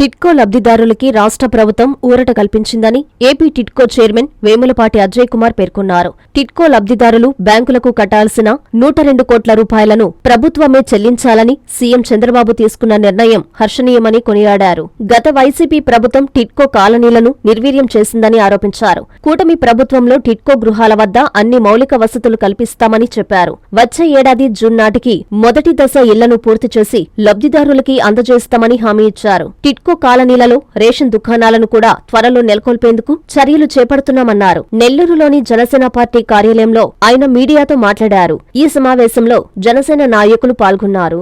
టిట్కో లబ్ధిదారులకి రాష్ట్ర ప్రభుత్వం ఊరట కల్పించిందని ఏపీ టిట్కో చైర్మన్ వేములపాటి అజయ్ కుమార్ పేర్కొన్నారు. టిట్కో లబ్ధిదారులు బ్యాంకులకు కట్టాల్సిన నూట రెండు కోట్ల రూపాయలను ప్రభుత్వమే చెల్లించాలని సీఎం చంద్రబాబు తీసుకున్న నిర్ణయం హర్షణీయమని కొనియాడారు. గత వైసీపీ ప్రభుత్వం టిట్కో కాలనీలను నిర్వీర్యం చేసిందని ఆరోపించారు. కూటమి ప్రభుత్వంలో టిట్కో గృహాల వద్ద అన్ని మౌలిక వసతులు కల్పిస్తామని చెప్పారు. వచ్చే ఏడాది జూన్ నాటికి మొదటి దశ ఇళ్ళను పూర్తి చేసి లబ్ధిదారులకి అందజేస్తామని హామీ ఇచ్చారు. టిట్కో కాలనీలలో రేషన్ దుకాణాలను కూడా త్వరలో నెలకొల్పేందుకు చర్యలు చేపడుతున్నామన్నారు. నెల్లూరులోని జనసేన పార్టీ కార్యాలయంలో ఆయన మీడియాతో మాట్లాడారు. ఈ సమావేశంలో జనసేన నాయకులు పాల్గొన్నారు.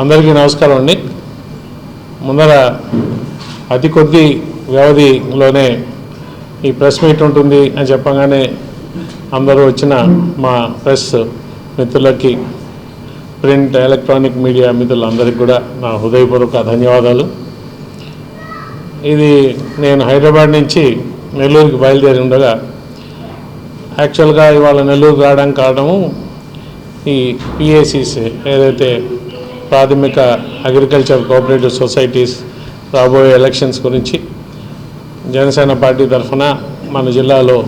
అందరికీ నమస్కారం అండి. ముందర అతి కొద్ది వ్యవధిలోనే ఈ ప్రెస్ మీట్ ఉంటుంది అని చెప్పగానే అందరూ వచ్చిన మా ప్రెస్ మిత్రులకి ప్రింట్ ఎలక్ట్రానిక్ మీడియా మిత్రులందరికీ కూడా నా హృదయపూర్వక ధన్యవాదాలు. ఇది నేను హైదరాబాద్ నుంచి నెల్లూరుకి బయలుదేరి ఉండగా యాక్చువల్గా ఇవాళ నెల్లూరు రావడం కారణము ఈ పిఏసీస్ ఏదైతే ప్రాథమిక అగ్రికల్చర్ కోఆపరేటివ్ సొసైటీస్ రాబోయే ఎలక్షన్స్ గురించి జనసేన పార్టీ తరఫున మన జిల్లాలో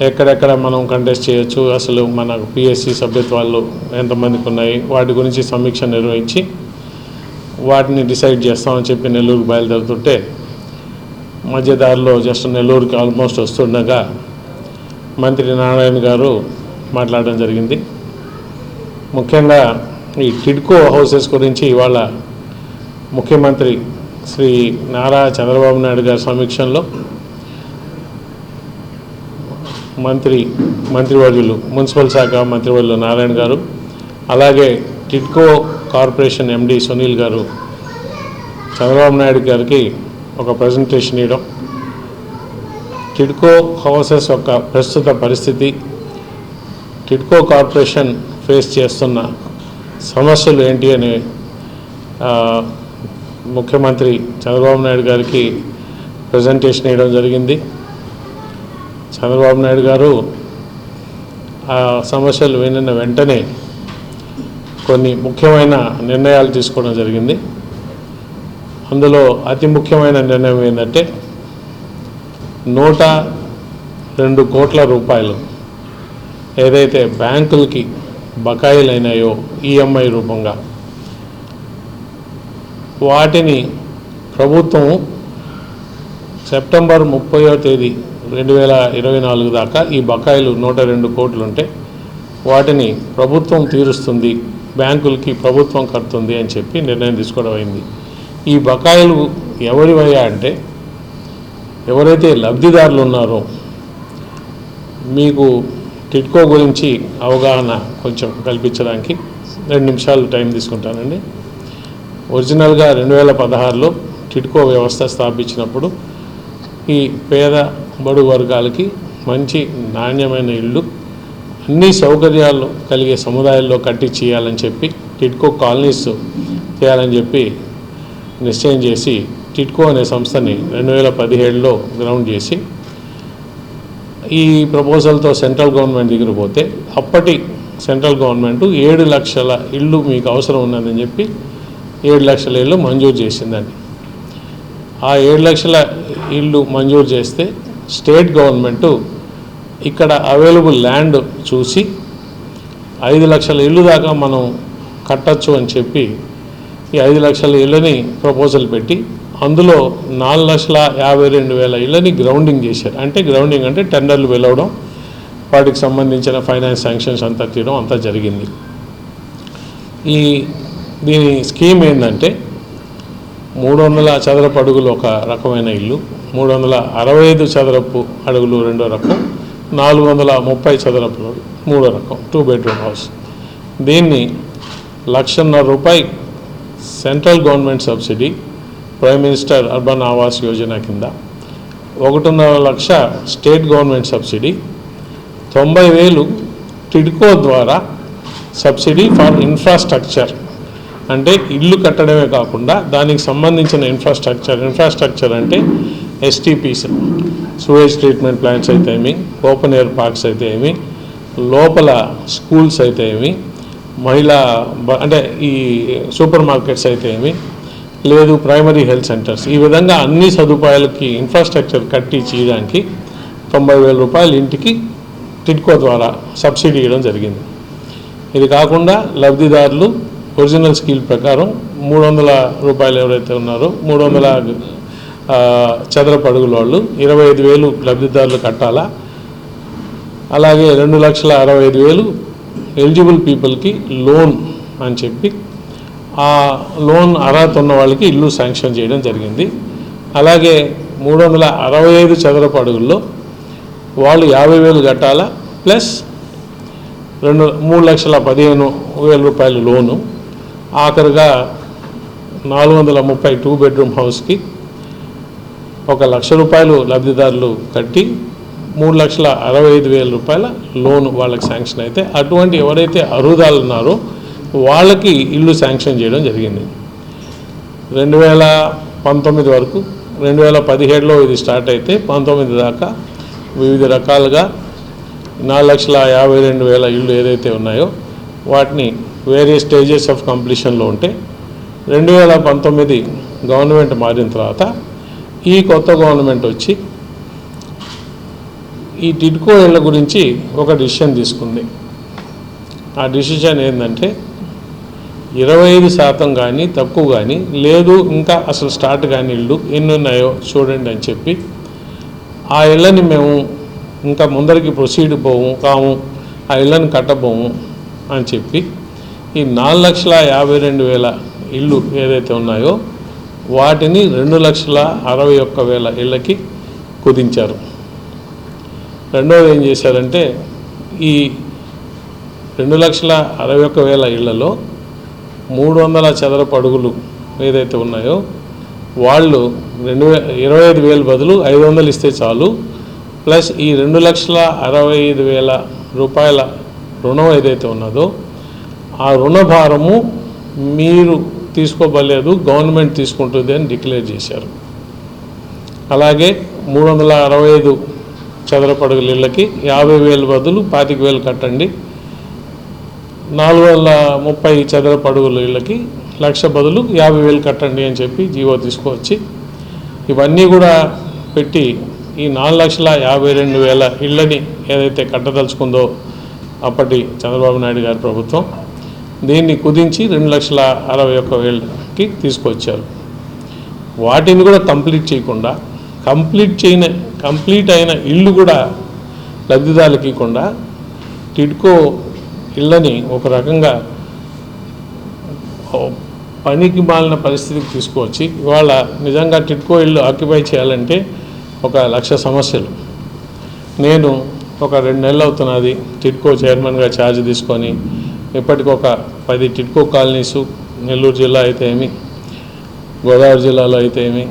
ఎక్కడెక్కడ మనం కంటెస్ట్ చేయొచ్చు అసలు మన పిఎస్సి సభ్యత్వాలు ఎంతమందికి ఉన్నాయి వాటి గురించి సమీక్ష నిర్వహించి వాటిని డిసైడ్ చేస్తామని చెప్పి నెల్లూరుకు బయలుదేరుతుంటే మధ్యదారిలో జస్ట్ నెల్లూరుకి ఆల్మోస్ట్ వస్తుండగా మంత్రి నారాయణ గారు మాట్లాడడం జరిగింది. ముఖ్యంగా ఈ టిడ్కో హౌసెస్ గురించి ఇవాళ ముఖ్యమంత్రి శ్రీ నారా చంద్రబాబు నాయుడు గారి సమీక్షంలో మంత్రి మంత్రివర్యులు మున్సిపల్ శాఖ మంత్రివర్యులు నారాయణ గారు అలాగే టిట్కో కార్పొరేషన్ ఎండి సునీల్ గారు చంద్రబాబు నాయుడు గారికి ఒక ప్రజెంటేషన్ ఇవ్వడం టిడ్కో హౌసెస్ యొక్క ప్రస్తుత పరిస్థితి టిడ్కో కార్పొరేషన్ ఫేస్ చేస్తున్న సమస్యలు ఏంటి అని ముఖ్యమంత్రి చంద్రబాబు నాయుడు గారికి ప్రజెంటేషన్ ఇవ్వడం జరిగింది. చంద్రబాబు నాయుడు గారు ఆ సమస్యలు వినిన వెంటనే కొన్ని ముఖ్యమైన నిర్ణయాలు తీసుకోవడం జరిగింది. అందులో అతి ముఖ్యమైన నిర్ణయం ఏంటంటే నూట రెండు కోట్ల రూపాయలు ఏదైతే బ్యాంకులకి బకాయిలైనాయో ఈఎంఐ రూపంగా వాటిని ప్రభుత్వం సెప్టెంబర్ ముప్పయో తేదీ రెండు వేల ఇరవై నాలుగు దాకా ఈ బకాయిలు నూట రెండు కోట్లు ఉంటే వాటిని ప్రభుత్వం తీరుస్తుంది. బ్యాంకులకి ప్రభుత్వం కడుతుంది అని చెప్పి నిర్ణయం తీసుకోవడం అయింది. ఈ బకాయిలు ఎవరివయ్యా అంటే ఎవరైతే లబ్ధిదారులు ఉన్నారో మీకు టిట్కో గురించి అవగాహన కొంచెం కల్పించడానికి రెండు నిమిషాలు టైం తీసుకుంటానండి. ఒరిజినల్గా రెండు వేల పదహారులో టిట్కో వ్యవస్థ స్థాపించినప్పుడు ఈ పేద బడు వర్గాలకి మంచి నాణ్యమైన ఇళ్ళు అన్ని సౌకర్యాలు కలిగే సముదాయాల్లో కట్టి చేయాలని చెప్పి టిట్కో కాలనీస్ చేయాలని చెప్పి నిశ్చయం చేసి టిట్కో అనే సంస్థని రెండు వేల పదిహేడులో గ్రౌండ్ చేసి ఈ ప్రపోజల్తో సెంట్రల్ గవర్నమెంట్ దగ్గర పోతే అప్పటి సెంట్రల్ గవర్నమెంట్ ఏడు లక్షల ఇళ్ళు మీకు అవసరం ఉన్నదని చెప్పి ఏడు లక్షల ఇళ్ళు మంజూరు చేసిందండి. ఆ ఏడు లక్షల ఇళ్ళు మంజూరు చేస్తే స్టేట్ గవర్నమెంటు ఇక్కడ అవైలబుల్ ల్యాండ్ చూసి ఐదు లక్షల ఇల్లు దాకా మనం కట్టచ్చు అని చెప్పి ఈ ఐదు లక్షల ఇళ్ళని ప్రపోజల్ పెట్టి అందులో నాలుగు లక్షల యాభై రెండు వేల ఇళ్ళని గ్రౌండింగ్ చేశారు. అంటే గ్రౌండింగ్ అంటే టెండర్లు వెలవడం వాటికి సంబంధించిన ఫైనాన్స్ శాంక్షన్స్ అంతా తీయడం అంతా జరిగింది. ఈ దీని స్కీమ్ ఏంటంటే మూడు వందల చదరపు అడుగులు ఒక రకమైన ఇల్లు మూడు వందల అరవై ఐదు చదరపు అడుగులు రెండో రకం నాలుగు వందల ముప్పై చదరపు అడుగులు మూడో రకం టూ బెడ్రూమ్ హౌస్ దీన్ని లక్షన్నర రూపాయి central government subsidy prime minister urban Awas Yojana కింద ఒకటిన్నర లక్ష స్టేట్ గవర్నమెంట్ సబ్సిడీ తొంభై వేలు టిడ్కో ద్వారా సబ్సిడీ ఫర్ ఇన్ఫ్రాస్ట్రక్చర్. అంటే ఇల్లు కట్టడమే కాకుండా దానికి సంబంధించిన ఇన్ఫ్రాస్ట్రక్చర్ ఇన్ఫ్రాస్ట్రక్చర్ అంటే ఎస్టీపీస్ సూయేజ్ ట్రీట్మెంట్ ప్లాంట్స్ అయితే ఏమి ఓపెన్ ఎయిర్ పార్క్స్ అయితే ఏమి లోపల స్కూల్స్ అయితే ఏమి మహిళా అంటే ఈ సూపర్ మార్కెట్స్ అయితే ఏమి లేదు ప్రైమరీ హెల్త్ సెంటర్స్ ఈ విధంగా అన్ని సదుపాయాలకి ఇన్ఫ్రాస్ట్రక్చర్ కట్టి చేయడానికి తొంభై వేల రూపాయలు ఇంటికి టిడ్కో ద్వారా సబ్సిడీ ఇవ్వడం జరిగింది. ఇది కాకుండా లబ్ధిదారులు ఒరిజినల్ స్కీల్ ప్రకారం మూడు వందల రూపాయలు ఎవరైతే ఉన్నారో మూడు వందల చదరపు అడుగుల వాళ్ళు. ఇరవై ఐదు వేలు లబ్ధిదారులు కట్టాలా? అలాగే రెండు లక్షల అరవై ఐదు వేలు ఎలిజిబుల్ పీపుల్కి లోన్ అని చెప్పి ఆ లోన్ అర్హత ఉన్న వాళ్ళకి ఇల్లు శాంక్షన్ చేయడం జరిగింది. అలాగే మూడు వందల అరవై ఐదు చదరపు అడుగుల్లో వాళ్ళు యాభై వేలు కట్టాలా? ప్లస్ రెండు మూడు లక్షల పదిహేను వేల రూపాయలు లోను. ఆఖరుగా నాలుగు వందల ముప్పై టూ బెడ్రూమ్ హౌస్కి ఒక లక్ష రూపాయలు లబ్ధిదారులు కట్టి మూడు లక్షల అరవై ఐదు వేల రూపాయల లోన్ వాళ్ళకి శాంక్షన్ అయితే అటువంటి ఎవరైతే అర్హుదాలు ఉన్నారో వాళ్ళకి ఇల్లు శాంక్షన్ చేయడం జరిగింది. రెండు వేల పంతొమ్మిది వరకు రెండు వేల పదిహేడులో ఇది స్టార్ట్ అయితే పంతొమ్మిది దాకా వివిధ రకాలుగా నాలుగు లక్షల యాభై రెండు వేల ఇళ్ళు ఏదైతే ఉన్నాయో వాటిని వేరే స్టేజెస్ ఆఫ్ కంప్లీషన్లో ఉంటే రెండు వేల పంతొమ్మిది గవర్నమెంట్ మారిన తర్వాత ఈ కొత్త గవర్నమెంట్ వచ్చి ఈ టిడ్కో ఇళ్ళ గురించి ఒక డిసిషన్ తీసుకుంది. ఆ డిసిషన్ ఏంటంటే ఇరవై ఐదు శాతం కానీ తక్కువ కానీ లేదు ఇంకా అసలు స్టార్ట్ కాని ఇళ్ళు ఎన్ని ఉన్నాయో చూడండి అని చెప్పి ఆ ఇళ్ళని మేము ఇంకా ముందరికి ప్రొసీడ్ పోము కాము ఆ ఇళ్ళని కట్టబోము అని చెప్పి ఈ నాలుగు లక్షల యాభై రెండు వేల ఇళ్ళు ఏదైతే ఉన్నాయో వాటిని రెండు లక్షల అరవై ఒక్క వేల ఇళ్ళకి కుదించారు. రెండవది ఏం చేశారంటే ఈ రెండు లక్షల అరవై ఒక్క వేల ఇళ్ళలో మూడు వందల చదరపు అడుగులు ఏదైతే ఉన్నాయో వాళ్ళు రెండు ఇరవై ఐదు వేల బదులు ఐదు వందలు ఇస్తే చాలు. ప్లస్ ఈ రెండు లక్షల అరవై ఐదు వేల రూపాయల రుణం ఏదైతే ఉన్నదో ఆ రుణ భారము మీరు తీసుకోబలేదు గవర్నమెంట్ తీసుకుంటుంది అని డిక్లేర్ చేశారు. అలాగే మూడు వందల అరవై ఐదు చదరపడుగుల ఇళ్ళకి యాభై వేలు బదులు పాతిక వేలు కట్టండి. నాలుగు వందల ముప్పై చదరపడుగుల ఇళ్ళకి లక్ష బదులు యాభై వేలు కట్టండి అని చెప్పి జీవో తీసుకువచ్చి ఇవన్నీ కూడా పెట్టి ఈ నాలుగు లక్షల యాభై రెండు వేల ఇళ్ళని ఏదైతే కట్టదలుచుకుందో అప్పటి చంద్రబాబు నాయుడు గారి ప్రభుత్వం దీన్ని కుదించి రెండు లక్షల అరవై ఒక్క వేలకి తీసుకొచ్చారు. వాటిని కూడా కంప్లీట్ చేయకుండా కంప్లీట్ చేయని కంప్లీట్ అయిన ఇల్లు కూడా లబ్ధిదారులకి ఇవ్వకుండా టిడ్కో ఇళ్ళని ఒక రకంగా పనికి మాలిన పరిస్థితికి తీసుకువచ్చి ఇవాళ నిజంగా టిడ్కో ఇల్లు ఆక్యుపై చేయాలంటే ఒక లక్ష సమస్యలు. నేను ఒక రెండు నెలలు అవుతున్నది టిడ్కో చైర్మన్గా ఛార్జ్ తీసుకొని ఇప్పటికి ఒక పది టిట్కో కాలనీసు నెల్లూరు జిల్లా అయితే ఏమి? గోదావరి జిల్లాలో అయితే ఏమి?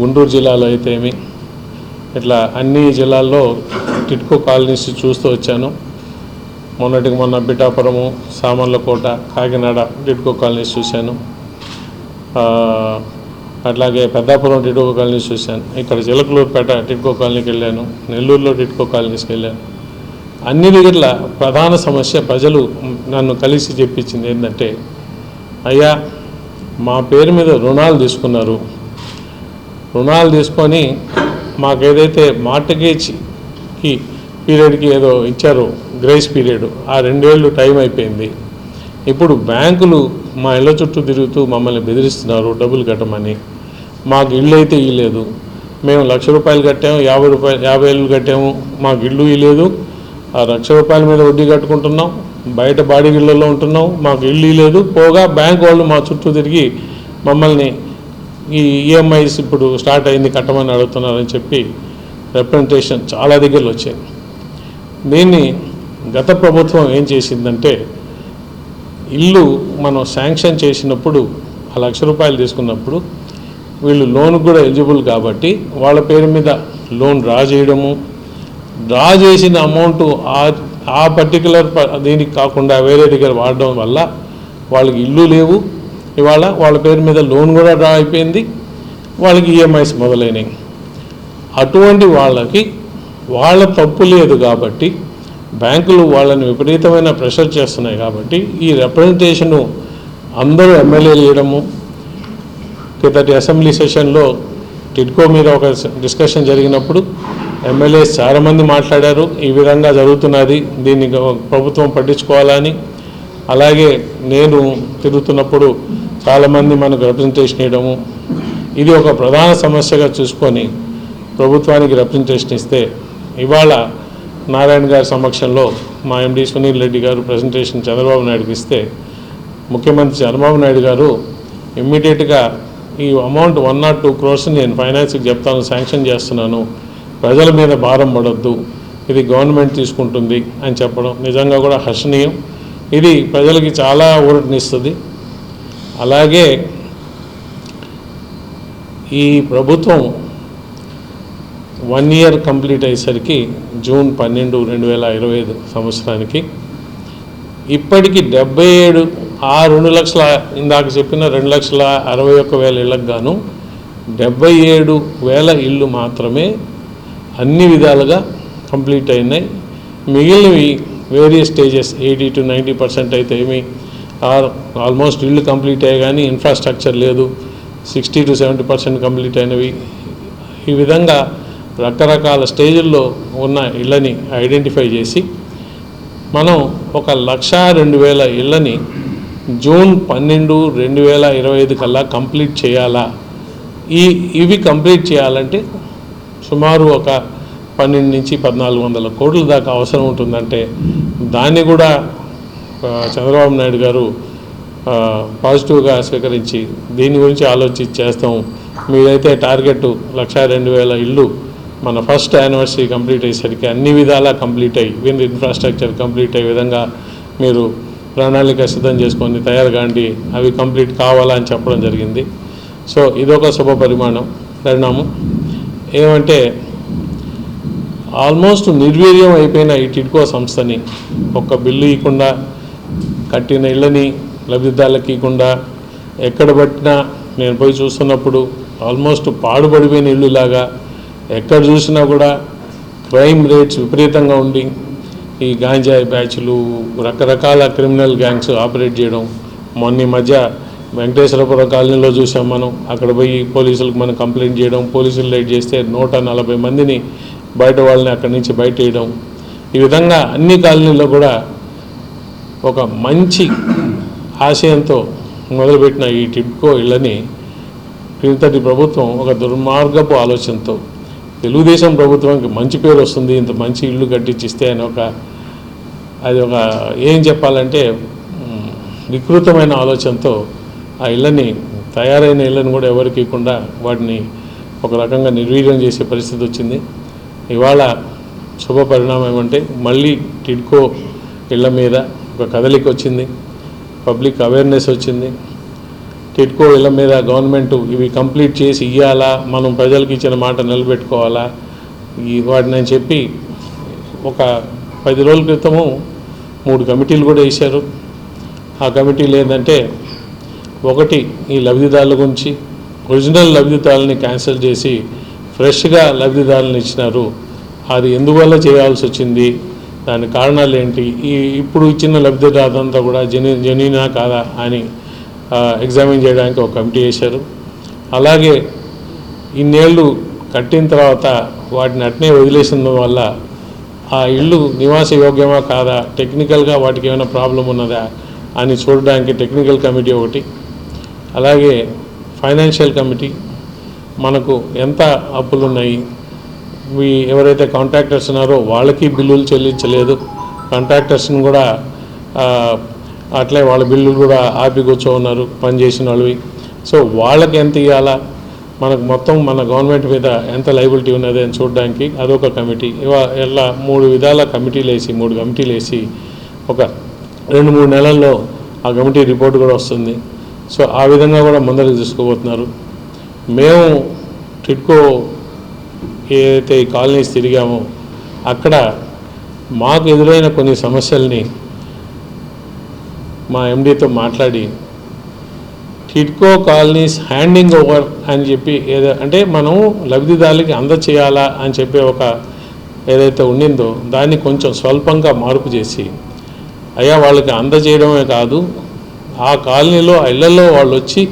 గుంటూరు జిల్లాలో అయితే ఏమి? ఇట్లా అన్ని జిల్లాల్లో టిట్కో కాలనీస్ చూస్తూ వచ్చాను. మొన్నటికి మొన్న బిటాపురము సామర్లకోట కాకినాడ టిడ్కో కాలనీస్ చూశాను. అట్లాగే పెద్దాపురం టిట్కో కాలనీస్ చూశాను. ఇక్కడ చిలకలూరుపేట టిడ్కో కాలనీకి వెళ్ళాను. నెల్లూరులో టిడ్కో కాలనీస్కి వెళ్ళాను. అన్ని దగ్గర ప్రధాన సమస్య ప్రజలు నన్ను కలిసి చెప్పించింది ఏంటంటే అయ్యా మా పేరు మీద రుణాలు తీసుకున్నారు. రుణాలు తీసుకొని మాకు ఏదైతే మార్టగేజ్కి పీరియడ్కి ఏదో ఇచ్చారో గ్రేస్ పీరియడ్ ఆ రెండేళ్ళు టైం అయిపోయింది. ఇప్పుడు బ్యాంకులు మా ఇళ్ళ చుట్టూ తిరుగుతూ మమ్మల్ని బెదిరిస్తున్నారు డబ్బులు కట్టమని. మాకు ఇల్లు అయితే ఇవ్వలేదు మేము లక్ష రూపాయలు కట్టాము యాభై రూపాయలు యాభై ఏళ్ళు కట్టాము మాకు ఇల్లు ఇవ్వలేదు ఆ లక్ష రూపాయల మీద వడ్డీ కట్టుకుంటున్నాం. బయట బాడీ ఉంటున్నాం. మాకు ఇల్లు ఇవ్వలేదు పోగా బ్యాంక్ వాళ్ళు మా చుట్టూ తిరిగి మమ్మల్ని ఈ ఈఎంఐస్ ఇప్పుడు స్టార్ట్ అయింది కట్టమని అడుగుతున్నారని చెప్పి రిప్రజెంటేషన్ చాలా దగ్గరలో వచ్చాయి. దీన్ని గత ప్రభుత్వం ఏం చేసిందంటే ఇల్లు మనం శాంక్షన్ చేసినప్పుడు ఆ లక్ష రూపాయలు తీసుకున్నప్పుడు వీళ్ళు లోన్ కూడా ఎలిజిబుల్ కాబట్టి వాళ్ళ పేరు మీద లోన్ డ్రా చేయడము డ్రా చేసిన అమౌంట్ ఆ ఆ పర్టికులర్ దీనికి కాకుండా వేరే దగ్గర వాడడం వల్ల వాళ్ళకి ఇల్లు లేవు. ఇవాళ వాళ్ళ పేరు మీద లోన్ కూడా డ్రా అయిపోయింది. వాళ్ళకి ఈఎంఐస్ మొదలైనవి అటువంటి వాళ్ళకి వాళ్ళ తప్పు లేదు కాబట్టి బ్యాంకులు వాళ్ళని విపరీతమైన ప్రెషర్ చేస్తున్నాయి కాబట్టి ఈ రిప్రజెంటేషను అందరూ ఎమ్మెల్యేలు చేయడము క్రితటి అసెంబ్లీ సెషన్లో టిడ్కో మీద ఒక డిస్కషన్ జరిగినప్పుడు ఎమ్మెల్యేస్ చాలామంది మాట్లాడారు ఈ విధంగా జరుగుతున్నది దీన్ని ప్రభుత్వం పట్టించుకోవాలని. అలాగే నేను తిరుగుతున్నప్పుడు చాలామంది మనకు రిప్రజెంటేషన్ ఇవ్వడము ఇది ఒక ప్రధాన సమస్యగా చూసుకొని ప్రభుత్వానికి రిప్రజెంటేషన్ ఇస్తే ఇవాళ నారాయణ గారి సమక్షంలో మా ఎండి సునీల్ రెడ్డి గారు ప్రజెంటేషన్ చంద్రబాబు నాయుడుకి ఇస్తే ముఖ్యమంత్రి చంద్రబాబు నాయుడు గారు ఇమ్మీడియట్గా ఈ amount one not two crores నేను ఫైనాన్స్కి చెప్తాను శాంక్షన్ చేస్తున్నాను ప్రజల మీద భారం పడద్దు ఇది గవర్నమెంట్ తీసుకుంటుంది అని చెప్పడం నిజంగా కూడా హర్షణీయం. ఇది ప్రజలకి చాలా ఊరటనిస్తుంది అలాగే ఈ ప్రభుత్వం వన్ ఇయర్ కంప్లీట్ అయ్యేసరికి జూన్ పన్నెండు రెండు వేల ఇరవై ఐదు సంవత్సరానికి ఇప్పటికి డెబ్బై ఏడు ఆ రెండు లక్షల ఇందాక చెప్పిన రెండు లక్షల అరవై ఒక్క వేల ఇళ్ళకు గాను డెబ్బై ఏడు వేల ఇళ్ళు మాత్రమే అన్ని విధాలుగా కంప్లీట్ అయినాయి. మిగిలినవి various stages eighty to ninety percent అయితే ఏమి ఆర్ ఆల్మోస్ట్ ఇల్లు కంప్లీట్ అయ్యాయి కానీ ఇన్ఫ్రాస్ట్రక్చర్ లేదు. Sixty to seventy percent complete అయినవి. ఈ విధంగా రకరకాల స్టేజ్ల్లో ఉన్న ఇళ్ళని ఐడెంటిఫై చేసి మనం ఒక లక్ష రెండు వేల ఇళ్ళని జూన్ పన్నెండు రెండు వేల ఇరవై ఐదు కల్లా కంప్లీట్ చేయాలా? ఈ ఇవి కంప్లీట్ చేయాలంటే సుమారు ఒక పన్నెండు నుంచి పద్నాలుగు వందల కోట్ల దాకా అవసరం ఉంటుందంటే దాన్ని కూడా చంద్రబాబు నాయుడు గారు పాజిటివ్గా స్వీకరించి దీని గురించి ఆలోచించి చేస్తాం. మీరైతే టార్గెట్ లక్ష రెండు వేల ఇల్లు మన ఫస్ట్ యానివర్సరీ కంప్లీట్ అయ్యేసరికి అన్ని విధాలా కంప్లీట్ అయ్యి విన్ ఇన్ఫ్రాస్ట్రక్చర్ కంప్లీట్ అయ్యే విధంగా మీరు ప్రణాళిక సిద్ధం చేసుకొని తయారు కాండి అవి కంప్లీట్ కావాలని చెప్పడం జరిగింది. సో ఇదొక శుభ పరిమాణం. పరిణామం ఏమంటే ఆల్మోస్ట్ నిర్వీర్యం అయిపోయిన ఈ టిడ్కో సంస్థని ఒక్క బిల్లు ఇవ్వకుండా కట్టిన ఇళ్ళని లబ్ధిదారులకు ఇవ్వకుండా ఎక్కడ పట్టినా నేను పోయి చూస్తున్నప్పుడు ఆల్మోస్ట్ పాడుపడిపోయిన ఇల్లులాగా ఎక్కడ చూసినా కూడా క్రైమ్ రేట్స్ విపరీతంగా ఉండి ఈ గాంజాయి బ్యాచ్లు రకరకాల క్రిమినల్ గ్యాంగ్స్ ఆపరేట్ చేయడం మొన్న ఈ మధ్య వెంకటేశ్వరపురం కాలనీలో చూసాం మనం. అక్కడ పోయి పోలీసులకు మనం కంప్లైంట్ చేయడం పోలీసులు లేట్ చేస్తే నూట నలభై మందిని బయట వాళ్ళని అక్కడి నుంచి బయట వేయడం ఈ విధంగా అన్ని కాలనీల్లో కూడా ఒక మంచి ఆశయంతో మొదలుపెట్టిన ఈ టిప్కో ఇళ్ళని క్రిందటి ప్రభుత్వం ఒక దుర్మార్గపు ఆలోచనతో తెలుగుదేశం ప్రభుత్వానికి మంచి పేరు వస్తుంది ఇంత మంచి ఇల్లు కట్టించిస్తే అని ఒక అది ఒక ఏం చెప్పాలంటే వికృతమైన ఆలోచనతో ఆ ఇళ్ళని తయారైన ఇళ్ళని కూడా ఎవరికి ఇవ్వకుండా వాటిని ఒక రకంగా నిర్వీర్యం చేసే పరిస్థితి వచ్చింది. ఇవాళ శుభ పరిణామం ఏమంటే మళ్ళీ టిడ్కో ఇళ్ళ మీద ఒక కదలిక వచ్చింది. పబ్లిక్ అవేర్నెస్ వచ్చింది. టిడ్కో ఇళ్ళ మీద గవర్నమెంట్ ఇవి కంప్లీట్ చేసి ఇవ్వాలా మనం ప్రజలకు ఇచ్చిన మాట నిలబెట్టుకోవాలా ఈ వాటిని అని చెప్పి ఒక పది రోజుల క్రితము మూడు కమిటీలు కూడా వేశారు. ఆ కమిటీలు ఏంటంటే ఒకటి ఈ లబ్ధిదారుల గురించి. ఒరిజినల్ లబ్ధిదారులని క్యాన్సిల్ చేసి ఫ్రెష్గా లబ్ధిదారులను ఇచ్చినారు. అది ఎందువల్ల చేయాల్సి వచ్చింది? దాని కారణాలు ఏంటి? ఈ ఇప్పుడు ఇచ్చిన లబ్ధిదారులంతా కూడా జెన్యు జెన్యునా కాదా అని ఎగ్జామిన్ చేయడానికి ఒక కమిటీ వేశారు. అలాగే ఇన్నేళ్ళు కట్టిన తర్వాత వాటిని అట్నే వదిలేసిన వల్ల ఆ ఇల్లు నివాస యోగ్యమా కాదా? టెక్నికల్గా వాటికి ఏమైనా ప్రాబ్లం ఉన్నదా? అని చూడడానికి టెక్నికల్ కమిటీ ఒకటి అలాగే ఫైనాన్షియల్ కమిటీ మనకు ఎంత అప్పులు ఉన్నాయి మీ ఎవరైతే కాంట్రాక్టర్స్ ఉన్నారో వాళ్ళకి బిల్లులు చెల్లించలేదు కాంట్రాక్టర్స్ని కూడా అట్లే వాళ్ళ బిల్లులు కూడా ఆపి కూర్చో ఉన్నారు పనిచేసిన వాళ్ళవి. సో వాళ్ళకి ఎంత ఇవ్వాలా మనకు మొత్తం మన గవర్నమెంట్ మీద ఎంత లైబిలిటీ ఉన్నది అని చూడడానికి అదొక కమిటీ. ఇవా ఇలా మూడు విధాల కమిటీలు వేసి మూడు కమిటీలు వేసి ఒక రెండు మూడు నెలల్లో ఆ కమిటీ రిపోర్ట్ కూడా వస్తుంది. సో ఆ విధంగా కూడా ముందరకు తీసుకోబోతున్నారు మేము టిడ్కో ఏదైతే ఈ కాలనీస్ తిరిగామో అక్కడ మాకు ఎదురైన కొన్ని సమస్యల్ని మా ఎండీతో మాట్లాడి టిడ్కో కాలనీస్ హ్యాండింగ్ ఓవర్ అని చెప్పి ఏదో అంటే మనం లబ్ధిదారులకి అందచేయాలా అని చెప్పే ఒక ఏదైతే ఉండిందో దాన్ని కొంచెం స్వల్పంగా మార్పు చేసి అయ్యా వాళ్ళకి అందజేయడమే కాదు ఆ కాలనీలో ఇళ్ళలో వాళ్ళు వచ్చి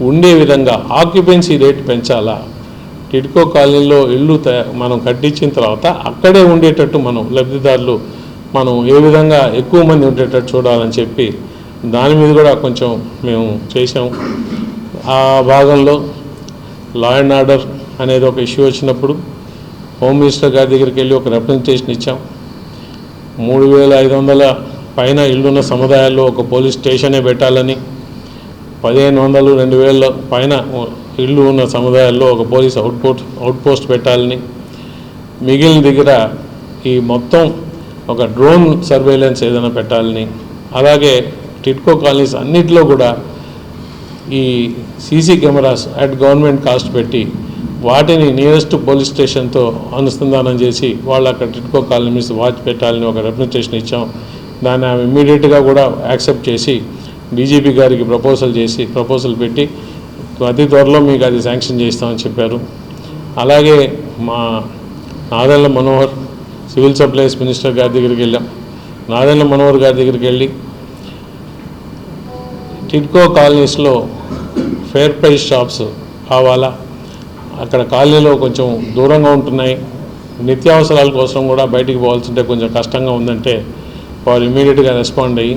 ఉండే విధంగా ఆక్యుపెన్సీ రేట్ పెంచాలా? టిడ్కో కాలనీలో ఇల్లు మనం కట్టించిన తర్వాత అక్కడే ఉండేటట్టు మనం లబ్ధిదారులు మనం ఏ విధంగా ఎక్కువ మంది ఉండేటట్టు చూడాలని చెప్పి దాని మీద కూడా కొంచెం మేము చేసాం ఆ భాగంలో లా అండ్ ఆర్డర్ అనేది ఒక ఇష్యూ వచ్చినప్పుడు హోమ్ మినిస్టర్ గారి దగ్గరికి వెళ్ళి ఒక రిప్రజెంటేషన్ ఇచ్చాం. మూడు వేల ఐదు వందల పైన ఇల్లున్న సముదాయాల్లో ఒక పోలీస్ స్టేషనే పెట్టాలని పదిహేను వందలు రెండు వేల పైన ఇల్లు ఉన్న సముదాయాల్లో ఒక పోలీస్ అవుట్పోస్ట్ అవుట్పోస్ట్ పెట్టాలని మిగిలిన దగ్గర ఈ మొత్తం ఒక డ్రోన్ సర్వేలెన్స్ ఏదైనా పెట్టాలని అలాగే టిట్కో కాలనీస్ అన్నిటిలో కూడా ఈ CC cameras at government cost పెట్టి వాటిని నియరెస్ట్ పోలీస్ స్టేషన్తో అనుసంధానం చేసి వాళ్ళు అక్కడ టిట్కో కాలనీస్ వాచ్ పెట్టాలని ఒక రిప్రజెంటేషన్ ఇచ్చాం. దాన్ని ఆమె ఇమ్మీడియట్గా కూడా యాక్సెప్ట్ చేసి డీజీపీ గారికి ప్రపోజల్ చేసి ప్రపోజల్ పెట్టి అతి త్వరలో మీకు అది శాంక్షన్ చేస్తామని చెప్పారు. అలాగే మా Nadendla Manohar civil supplies minister గారి దగ్గరికి వెళ్ళాం. నాదెళ్ళ మనోహర్ గారి దగ్గరికి వెళ్ళి టిడ్కో కాలనీస్లో ఫేర్ ప్రైస్ షాప్స్ కావాలా? అక్కడ కాలనీలో కొంచెం దూరంగా ఉంటున్నాయి. నిత్యావసరాల కోసం కూడా బయటికి పోవాల్సి ఉంటే కొంచెం కష్టంగా ఉందంటే వారు ఇమీడియట్గా రెస్పాండ్ అయ్యి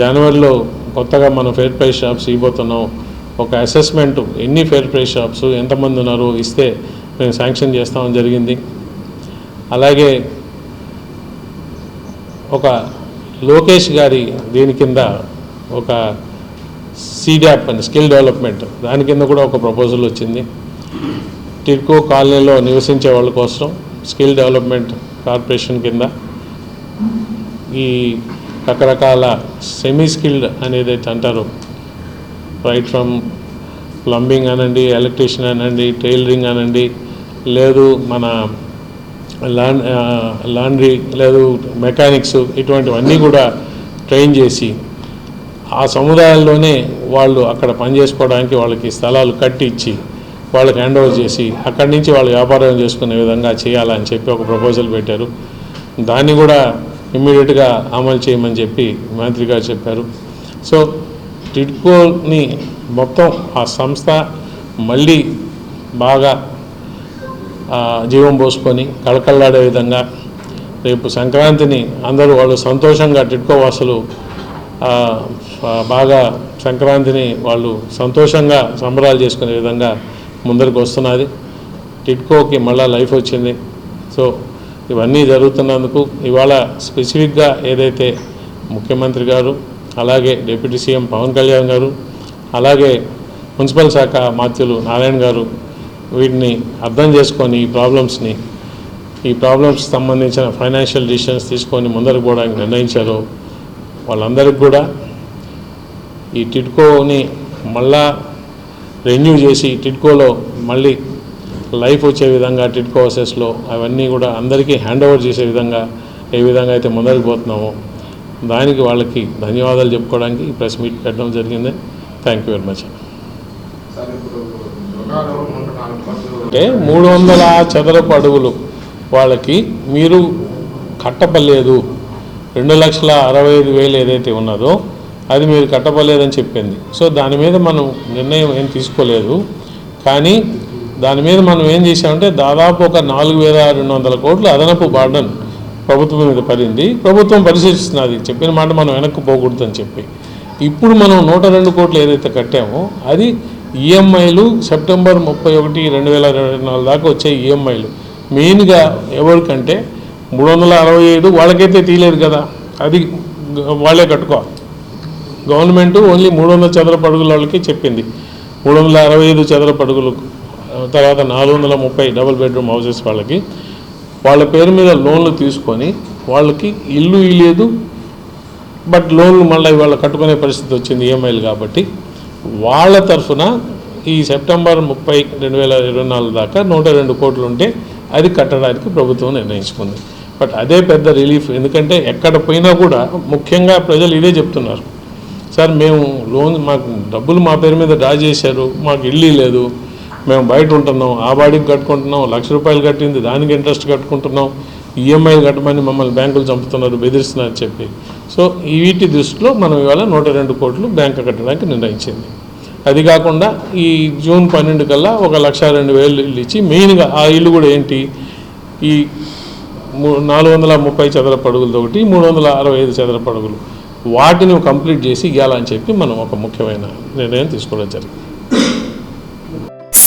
జనవరిలో కొత్తగా మనం ఫేర్ ప్రైస్ షాప్స్ ఇవ్వబోతున్నాం. ఒక అసెస్మెంట్ ఎన్ని ఫేర్ ప్రైస్ షాప్స్ ఎంతమంది ఉన్నారు ఇస్తే మేము శాంక్షన్ చేస్తామని జరిగింది. అలాగే ఒక లోకేష్ గారి దీని కింద ఒక సీడ్యాప్ అని స్కిల్ డెవలప్మెంట్ దాని కింద కూడా ఒక ప్రపోజల్ వచ్చింది. టిడ్కో కాలనీలో నివసించే వాళ్ళ కోసం స్కిల్ డెవలప్మెంట్ కార్పొరేషన్ కింద ఈ రకరకాల సెమీ స్కిల్డ్ అనేది అయితే అంటారు. రైట్ ఫ్రమ్ ప్లంబింగ్ అనండి ఎలక్ట్రీషియన్ అనండి టైలరింగ్ అనండి లేదు మన లాన్ లాండ్రీ లేదు మెకానిక్స్ ఇటువంటివన్నీ కూడా ట్రైన్ చేసి ఆ సముదాయాల్లోనే వాళ్ళు అక్కడ పనిచేసుకోవడానికి వాళ్ళకి స్థలాలు కట్టి ఇచ్చి వాళ్ళకి హ్యాండ్ ఓవర్ చేసి అక్కడి నుంచి వాళ్ళు వ్యాపారం చేసుకునే విధంగా చేయాలని చెప్పి ఒక ప్రపోజల్ పెట్టారు. దాన్ని కూడా ఇమ్మీడియట్గా అమలు చేయమని చెప్పి మంత్రి గారు చెప్పారు. సో టిడ్కోని మొత్తం ఆ సంస్థ మళ్ళీ బాగా జీవం పోసుకొని కళకళలాడే విధంగా రేపు సంక్రాంతిని అందరూ వాళ్ళు సంతోషంగా టిడ్కో వాసులు బాగా సంక్రాంతిని వాళ్ళు సంతోషంగా సంబరాలు చేసుకునే విధంగా ముందరికి వస్తున్నది. టిడ్కోకి మళ్ళీ లైఫ్ వచ్చింది. సో ఇవన్నీ జరుగుతున్నందుకు ఇవాళ స్పెసిఫిక్గా ఏదైతే ముఖ్యమంత్రి గారు అలాగే డిప్యూటీ సీఎం పవన్ కళ్యాణ్ గారు అలాగే మున్సిపల్ శాఖ మాత్యులు నారాయణ గారు వీటిని అర్థం చేసుకొని ఈ ప్రాబ్లమ్స్ని ఈ ప్రాబ్లమ్స్ సంబంధించిన ఫైనాన్షియల్ డిసిషన్స్ తీసుకొని ముందరకు పోవడానికి నిర్ణయించారు వాళ్ళందరికీ కూడా ఈ టిడ్కోని మళ్ళా రెన్యూ చేసి టిడ్కోలో మళ్ళీ లైఫ్ వచ్చే విధంగా టిట్ కోసెస్లో అవన్నీ కూడా అందరికీ హ్యాండ్ ఓవర్ చేసే విధంగా ఏ విధంగా అయితే ముందరికి పోతున్నామో దానికి వాళ్ళకి ధన్యవాదాలు చెప్పుకోవడానికి ఈ ప్రెస్ మీట్ పెట్టడం జరిగింది. థ్యాంక్ యూ వెరీ మచ్ అంటే మూడు వందల చదరపు అడుగులు వాళ్ళకి మీరు కట్టపలేదు రెండు లక్షల అరవై ఐదు వేలు ఏదైతే ఉన్నదో అది మీరు కట్టపలేదని చెప్పింది. సో దాని మీద మనం నిర్ణయం ఏం తీసుకోలేదు. కానీ దాని మీద మనం ఏం చేసామంటే దాదాపు ఒక నాలుగు వేల రెండు వందల కోట్లు అదనపు బార్డన్ ప్రభుత్వం మీద పడింది. ప్రభుత్వం పరిశీలిస్తున్నది. చెప్పిన మాట మనం వెనక్కి పోకూడదని చెప్పి. ఇప్పుడు మనం నూట రెండు కోట్లు ఏదైతే కట్టామో అది ఈఎంఐలు సెప్టెంబర్ ముప్పై ఒకటి రెండు వేల ఇరవై నాలుగు దాకా వచ్చే ఈఎంఐలు. మెయిన్గా ఎవరికంటే మూడు వందల అరవై ఐదు వాళ్ళకైతే తీయలేదు కదా. అది వాళ్ళే కట్టుకోవాలి గవర్నమెంట్ ఓన్లీ మూడు వందల చదరపు అడుగుల వాళ్ళకి చెప్పింది. మూడు వందల అరవై ఐదు చదరపు అడుగులు తర్వాత నాలుగు వందల ముప్పై డబుల్ బెడ్రూమ్ హౌసెస్ వాళ్ళకి. వాళ్ళ పేరు మీద లోన్లు తీసుకొని వాళ్ళకి ఇల్లు ఇలేదు బట్ లోన్లు మళ్ళీ ఇవాళ కట్టుకునే పరిస్థితి వచ్చింది ఈఎంఐలు కాబట్టి. వాళ్ళ తరఫున ఈ సెప్టెంబర్ ముప్పై రెండు వేల ఇరవై నాలుగు దాకా నూట రెండు కోట్లు ఉంటే అది కట్టడానికి ప్రభుత్వం నిర్ణయించుకుంది. బట్ అదే పెద్ద రిలీఫ్. ఎందుకంటే ఎక్కడ పోయినా కూడా ముఖ్యంగా ప్రజలు ఇదే చెప్తున్నారు. సార్ మేము లోన్ మాకు డబ్బులు మా పేరు మీద డ్రా చేశారు మాకు ఇల్లు లేదు మేము బయట ఉంటున్నాం ఆ బాడీకి కట్టుకుంటున్నాం లక్ష రూపాయలు కట్టింది దానికి ఇంట్రెస్ట్ కట్టుకుంటున్నాం ఈఎంఐలు కట్టమని మమ్మల్ని బ్యాంకులు చంపుతున్నారు బెదిరిస్తున్నారు చెప్పి. సో ఈ వీటి దృష్టిలో మనం ఇవాళ నూట రెండు కోట్లు బ్యాంకు కట్టడానికి నిర్ణయించింది. అది కాకుండా ఈ జూన్ పన్నెండు కల్లా ఒక లక్ష రెండు వేలు ఇల్లు ఇచ్చి మెయిన్గా ఆ ఇల్లు కూడా ఏంటి? ఈ మూ- నాలుగు వందల ముప్పై చదరపు పడుగులతో ఒకటి మూడు వందల అరవై ఐదు చదరపు అడుగులు. వాటిని కంప్లీట్ చేసి ఇవ్వాలని చెప్పి మనం ఒక ముఖ్యమైన నిర్ణయం తీసుకోవడం జరిగింది.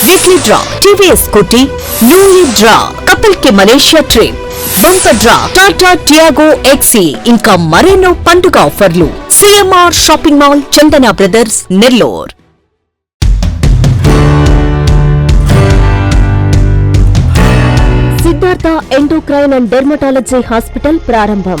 weekly draw TVS Scooty newly draw కపుల్కి Malaysia trip bumper draw Tata Tiago XE ఇంకా మరెన్నో పండుగ ఆఫర్లు CMR shopping mall Chandana brothers Nellore Siddhartha endocrine and dermatology hospital ప్రారంభం